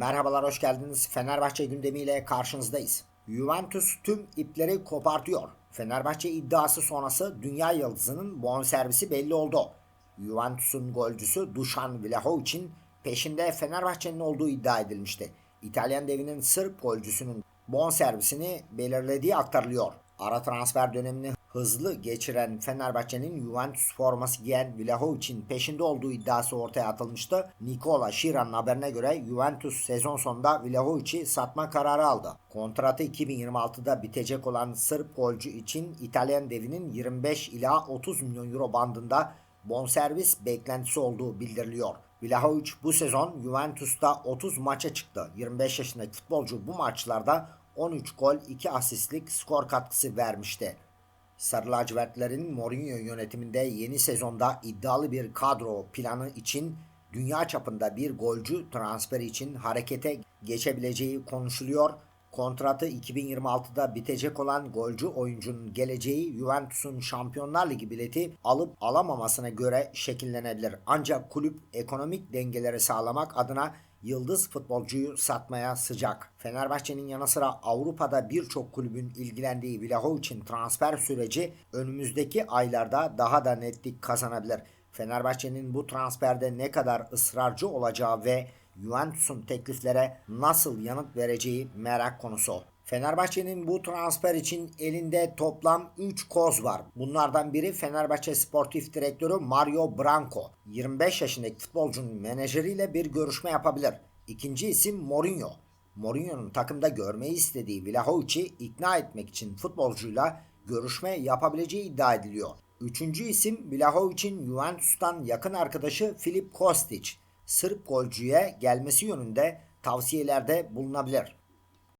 Merhabalar hoş geldiniz. Fenerbahçe gündemiyle karşınızdayız. Juventus tüm ipleri kopartıyor. Fenerbahçe iddiası sonrası dünya yıldızının bonservisi belli oldu. Juventus'un golcüsü Dušan Vlahovic'in peşinde Fenerbahçe'nin olduğu iddia edilmişti. İtalyan devinin Sırp golcüsünün bonservisini belirlediği aktarılıyor. Ara transfer dönemini hızlı geçiren Fenerbahçe'nin Juventus forması giyen Vlahovic'in peşinde olduğu iddiası ortaya atılmıştı. Nikola Şiran'ın haberine göre Juventus sezon sonunda Vlahovic'i satma kararı aldı. Kontratı 2026'da bitecek olan Sırp golcü için İtalyan devinin 25 ila 30 milyon euro bandında bonservis beklentisi olduğu bildiriliyor. Vlahovic bu sezon Juventus'ta 30 maça çıktı. 25 yaşındaki futbolcu bu maçlarda 13 gol 2 asistlik skor katkısı vermişti. Sarı lacivertlerin Mourinho yönetiminde yeni sezonda iddialı bir kadro planı için dünya çapında bir golcü transferi için harekete geçebileceği konuşuluyor. Kontratı 2026'da bitecek olan golcü oyuncunun geleceği Juventus'un Şampiyonlar Ligi bileti alıp alamamasına göre şekillenebilir. Ancak kulüp ekonomik dengeleri sağlamak adına yıldız futbolcuyu satmaya sıcak. Fenerbahçe'nin yanı sıra Avrupa'da birçok kulübün ilgilendiği Vlahovic'in transfer süreci önümüzdeki aylarda daha da netlik kazanabilir. Fenerbahçe'nin bu transferde ne kadar ısrarcı olacağı ve Juventus'un tekliflere nasıl yanıt vereceği merak konusu. Fenerbahçe'nin bu transfer için elinde toplam 3 koz var. Bunlardan biri Fenerbahçe Sportif Direktörü Mario Branco. 25 yaşındaki futbolcunun menajeriyle bir görüşme yapabilir. İkinci isim Mourinho. Mourinho'nun takımda görmeyi istediği Vlahovic'i ikna etmek için futbolcuyla görüşme yapabileceği iddia ediliyor. Üçüncü isim Vlahovic'in Juventus'tan yakın arkadaşı Filip Kostic. Sırp golcüye gelmesi yönünde tavsiyelerde bulunabilir.